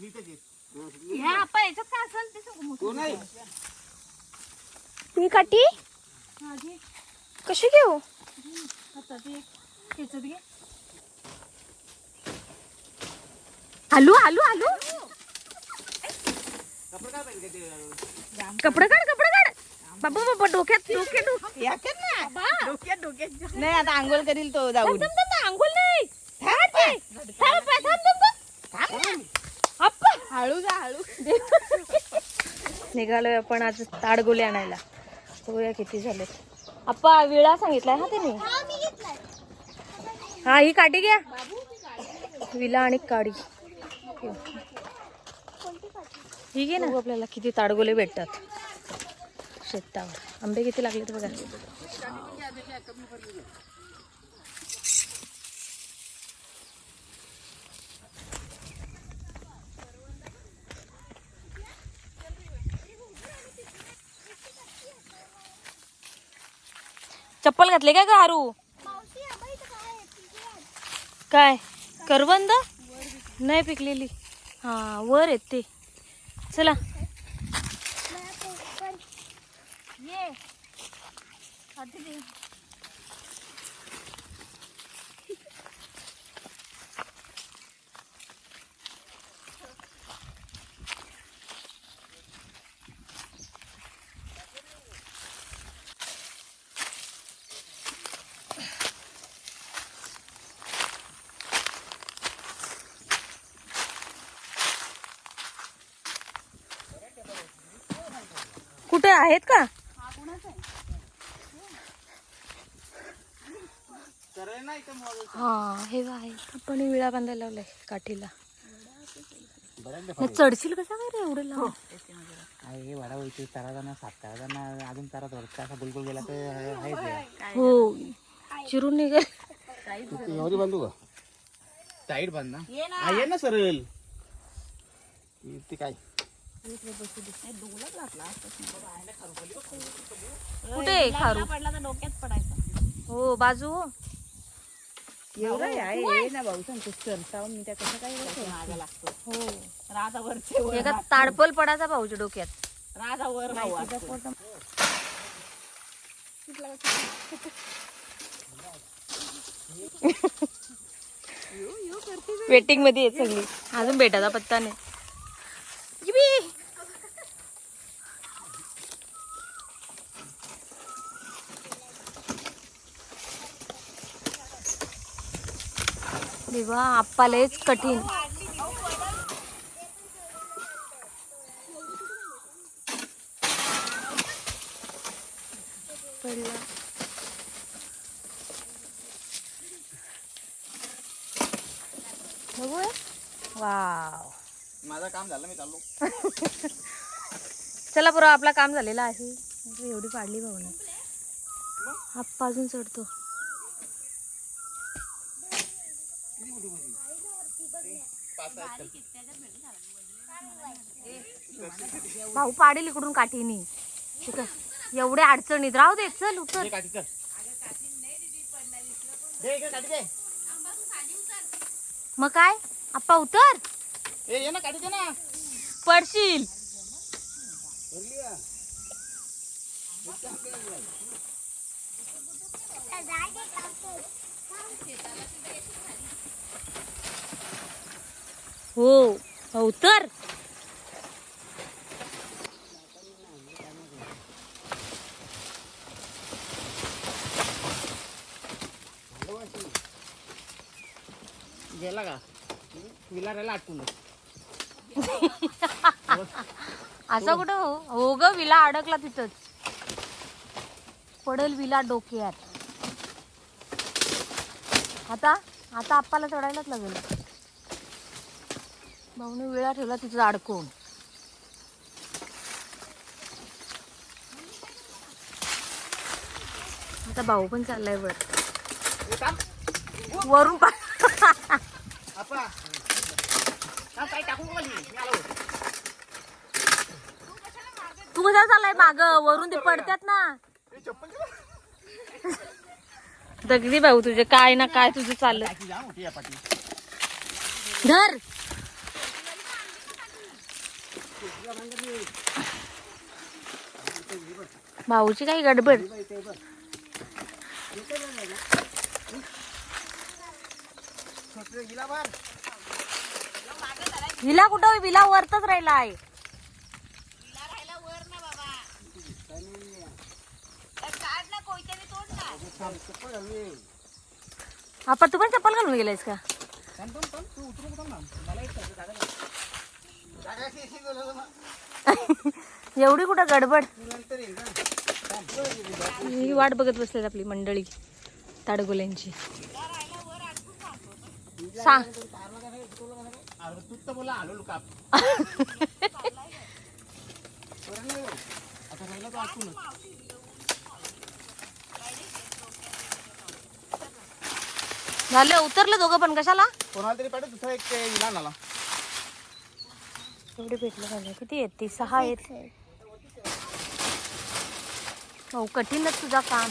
ह्या आपण याच्यात काय असेल ते सांगू मग. तो नाही काठी हा, घे. कशी घेऊ? घे. आलू कपडे काढ कपडे काढ बाबा बाबा डोक्यात डोक्यात डोक्यात. याच्यात ना? डोक्यात डोक्यात. नाही आता आंघोळ करील तो जाऊन. नाही थांब, थांब, थांब, थांब, थांब. अप्पा. हळू जा हळू. निघालोय आपण आज ताडगोले आणायला. बघूया किती झालेत अप्पा विळा सांगितलाय हा त्याने? हा ही काठी घ्या. विला आणि काडी. ही घे ना. आपल्याला किती ताडगोले भेटतात. शेतावर. आंबे किती लागलेत बघा. चप्पल घातले काय का हरू काय करवंद? नाही पिकलेली. हा वर आहेत ते. चला. ये. आहेत का? हा हे बघ आहे. आपण विळा बांधायला लावलाय काठीला. बरं हे चढशील कसा काय रे एवढं लांब? हे वाडा होती सात जाणार अजून तारा वरचा असा बिलकुल गेला तर आहे हो चिरून निघेल. एवढी बांधू का? टाईट बांध ना. ये ना सरळ. ते काय? कुठे आहे खारू? पडला तर डोक्यात पडायचा हो बाजू. एवढं आहे ना भाऊ सांगतो सरसावून मी त्या कसं काय राजा लागतो. हो. एका ताडपल पडाचा भाऊच्या डोक्यात. राजा वर भाऊ असतो. वेटिंगमध्ये आहे सगळी. अजून भेटायचा पत्ता नाही. देवा आप्पालाच कठीण. पडला. बघूया. वाव. माझं काम झालं मी चाललो. चला बरं आपला काम झालेला आहे. अरे, एवढी पाडली भाऊने. आप्पा अजून चढतो. भाऊ पाडेल इकडून काठीने. एवढ्या अडचणीत. राहू दे चल उतर. मग काय? आप्पा उतर. ए ये ना काठी दे ना. पडशील. हो हो, उतर गेला का? अटकून असं कुठं हो? हो ग विला अडकला तिथंच. पडेल विला डोक्यात. आता आता आप्पाला चढायलाच लागेल. भाऊने विळा ठेवला तिथं अडकून. आता भाऊ पण चाललाय वर. वरून पा तू कसा चाललाय माग? वरून ते पडतात ना. दगडी भाऊ तुझे काय ना काय तुझं चाललं धर. भाऊची काही गडबड. विला कुठं विला वरतच राहिला आहे. आपण तू पण चप्पल घालून गेलायस का? एवढी कुठं गडबड? ही वाट बघत बसलेत आपली मंडळी ताडगोल्यांची सांग. झाले उतरले दोघं पण कशाला? कोणाला तरी पाठव दुसरा एक ते विलान आला. एवढे भेटले झाले किती आहेत? ती सहा आहेत. भाऊ कठीणच तुझा काम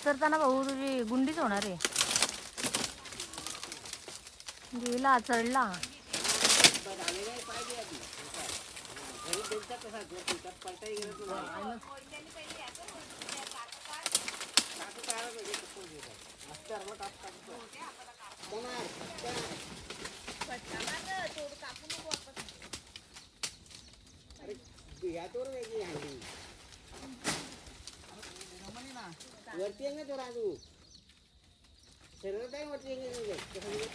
उतरताना भाऊ तुझी गुंडीच होणार आहे. गेला चढला. वरती आहे ना तो राजू. सरळ काय वरती आहे ना ते?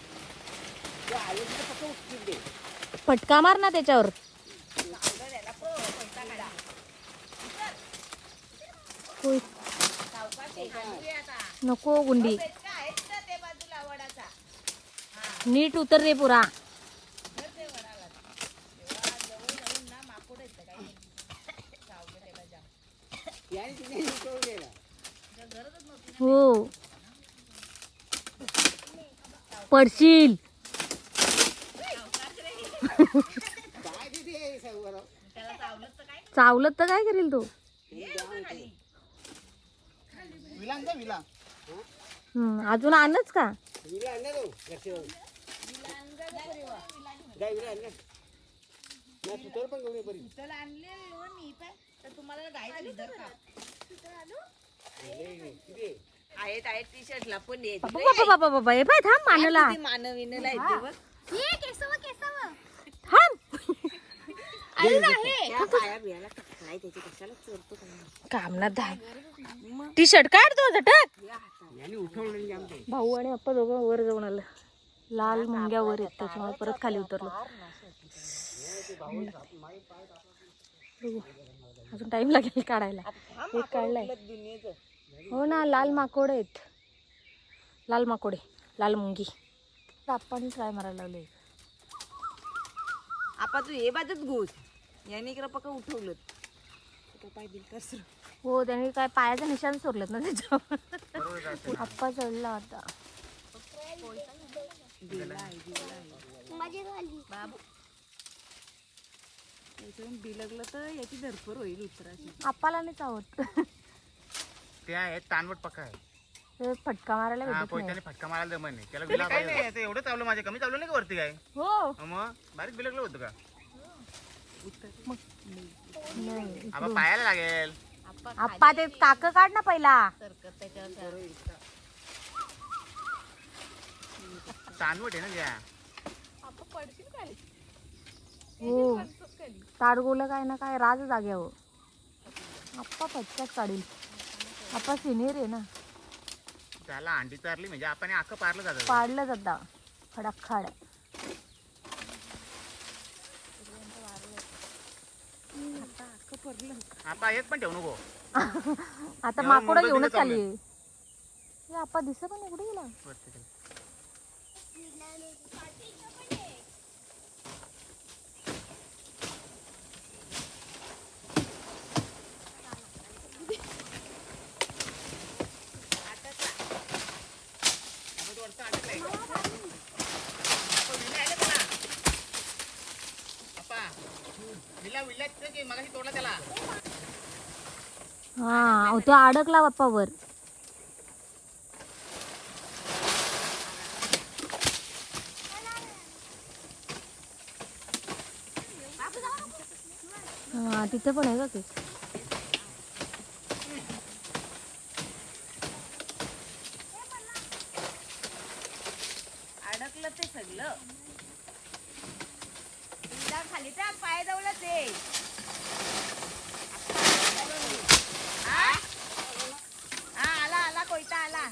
तो आले की फक्त उचलून दे. फटका मार ना त्याच्यावर. होय. नको गुंडी. नीट उतर रे पुरा. याने तिने उचलून हो. पडशील. चावलत तर काय करेल तो? अजून आणच का? विला आहेत आहेत टी शर्टला पण येत बाबा बाबा बाबा बाबा हे पाय थांब मानला. मानवीनला येते बघ थांब. त्या पाया बियाला काय त्याची कशाला चोरतो काय काम ना धाम टी शर्ट काढ तो झटक याने उठवलं नाही आमचे भाऊ आणि अप्पा दोघं वर जाऊन आलं. लाल मुंग्या वर आहेत त्याच्यामुळे परत खाली उतरलो. अजून टाइम लागेल काढायला. एक काढलाय. हो ना लाल माकोड आहेत. लाल माकोडे लाल मुंगी. आपण ट्राय मारायला लावले. आपा तू हे बाजूत घुस. याने इकडं पक्क उठवलं पाय दिल कसर हो त्याने काय पायाचं निशाण सोडलेत ना त्याच्यावर. आप्पा चढला आता. त्याच्यावरून बिलगलं तर याची धरफर होईल उतराची आप्पाला नाही चावत. ते आहे तानवट पक्का आहे. ते फटका मारायला हा भेटत नाही. पोयत्याने फटका मारायला जमत नाही. त्याला विला काय नाही ते एवढं चावलं माझे कमी चावलं नाही का वरती काय? हो. मग? बारीक बिलकलं होतं का? नाही आपण पायाला लागेल. आप्पा ते काक काढ ना पहिला. तानवट आहे ना त्या. हो. ताडगोला काय ना काय राज जाग्यावर आप्पा पटक्यात काढील. आप्पा सिनियर आहे ना. त्याला अंडी चारली म्हणजे आपण अख्खं पारलं जातं. पाडलं जाता. खडाखाड आपण एक पण ठेवू नको. आता माकोडा घेऊनच आली हे आप्पा दिसत नाही कुठे गेला वरती खाली. विला विला तिथं की मगाशी तोडला त्याला हा तो अडकला बाप्पा वर हा तिथे पण आहे का ते अडकलं ते सगळं एकदा खाली टाक पाय जवळ ते हा? आला आला कोयता आला.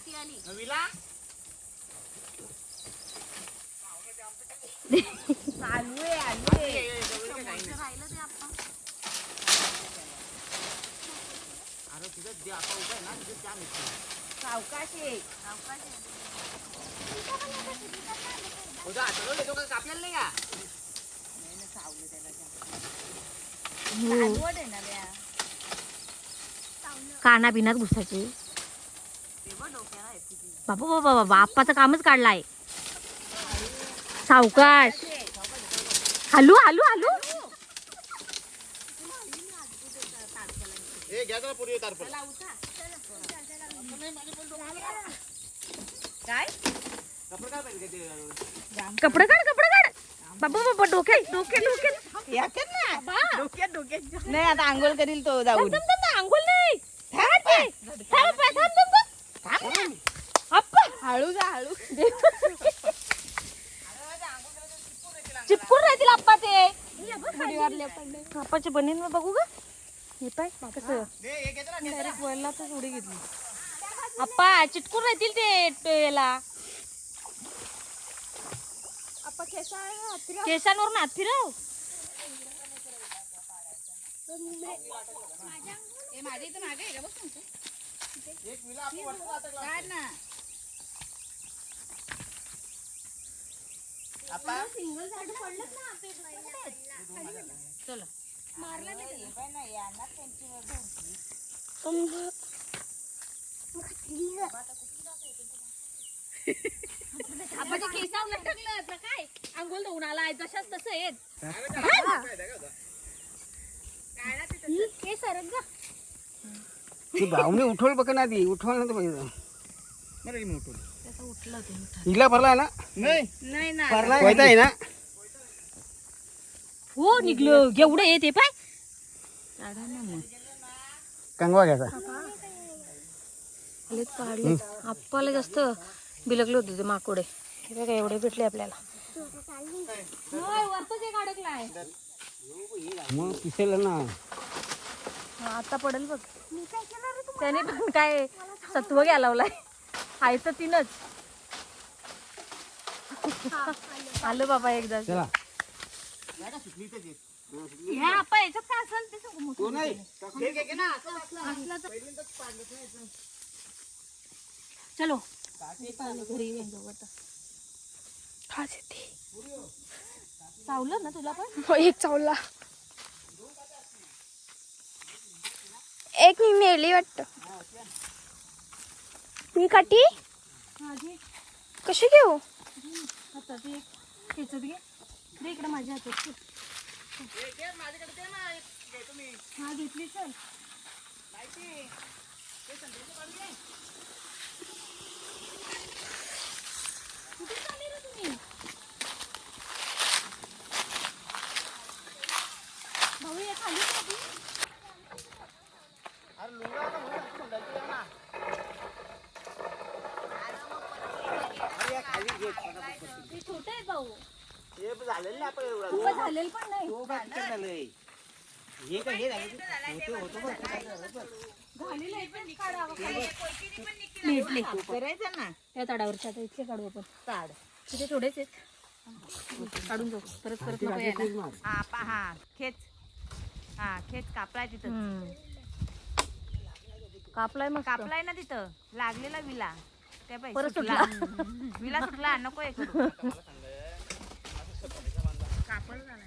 आलू आहे आलू आहे. उभं आहे सावकाश आहे. कापलेलं नाही का? ब्या काना बिनात घुसायचे बाबा बाबा बाबा आप्पाचं कामच काढलाय. सावकाश. हलू हलू हलू. काय? कपडे काढ कपडे काढ बाबा बाबा डोके डोके डोके. डोक्यात डोक्यात नाही आता आंघोळ करील तो जाऊन. अंघोल नाही. हळू जा हळू. चिपकून राहतील आप्पा ते. आप्पाचे बनीन मग बघू ग. हे पाय कसं. डायरेक्ट वळलातच उडी घेतली. आप्पा चिटकून राहतील ते ते याला. केसांवरून हात फिरव. एक विला आपण वाटतो का अटकला? काढ ना. आता आप्पाच्या केसावर लटकलं. तर काय? अंघोल धुवून आलाय जशाच तसं येत ती भावने उठवल बघ ना ती उठवल ना पाहिजे ही. हिला भरलाय ना? नाही. नाही ना. कोयता आहे ना? हो निघलं. एवढं येते पाय. कंगवा घ्यायचा. आलेत काढले. आप्पाला जास्त बिलकले होते ते माकोडे. हे बघा एवढे भेटले आपल्याला. मग पिसेल ना. आता पडेल बघ. त्याने पण काय सत्व घ्या लावलाय. आयचं तीनच. आलं बाबा एकदा. चला. आहे. चलो घरी येऊन जाऊ आता चावलं ना तुला पण? हो एक चावला. एक मी मेली वाटत. मी काठी माझी. कशी घेऊ? खेचत घे. दे इकडे माझ्या हातात. हा घेतली चल. कुठे चालले रे तुम्ही भाऊ आहे भाऊ हे झालेलं नाही आपण झालेलं पण नाही तो काय झालंय हे काय हे झालं होतं होतं काय झालं झालेलं आहे पण काढावं भेटले करायचं ना त्या ताडावरच्या आता इतके काढू आपण ताड तिथे थोडेच आहेत काढून जाऊ परत परत नको यायला. हा पहा खेच. हा खेच कापलाय तिथं. कापलाय मग कापलाय ना तिथं. लागलेला विला. त्या सुटला. विला सुटला. नको कापड झाला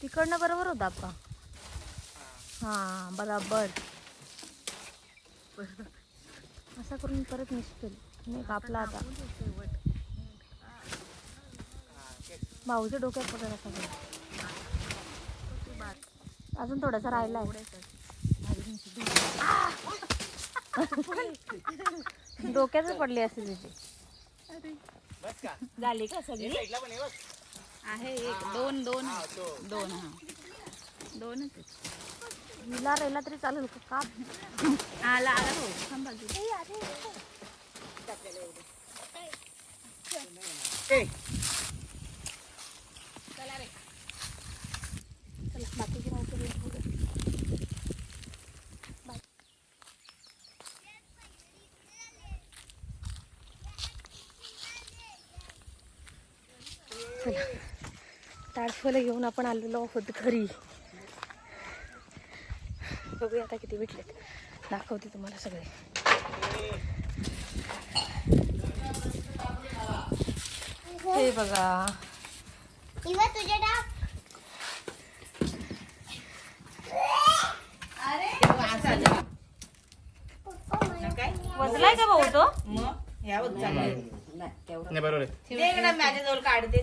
तिकडनं बरोबर होता आप्पा हां बराबर. असं करून परत निघतील नाही कापला आता. भाऊच्या डोक्यात पडला सगळं. अजून थोडासा राहिला डोक्यातच पडली बस का झाली का सगळी? हे आहे एक दोन दोन. हा. दोन हा. दोनच. हिला राहिला तरी चालेल का? काप आला आला भाऊ. थांबा चला. ताडफलं घेऊन आपण आलेलो आहोत घरी. बघूया आता किती भेटलेत. दाखवते तुम्हाला सगळे. हे बघा. वजलाय का भाऊ तो? मग? यावं चाललंय नाही बरोबर आहे. दे इकडं माझ्याजवळ काढते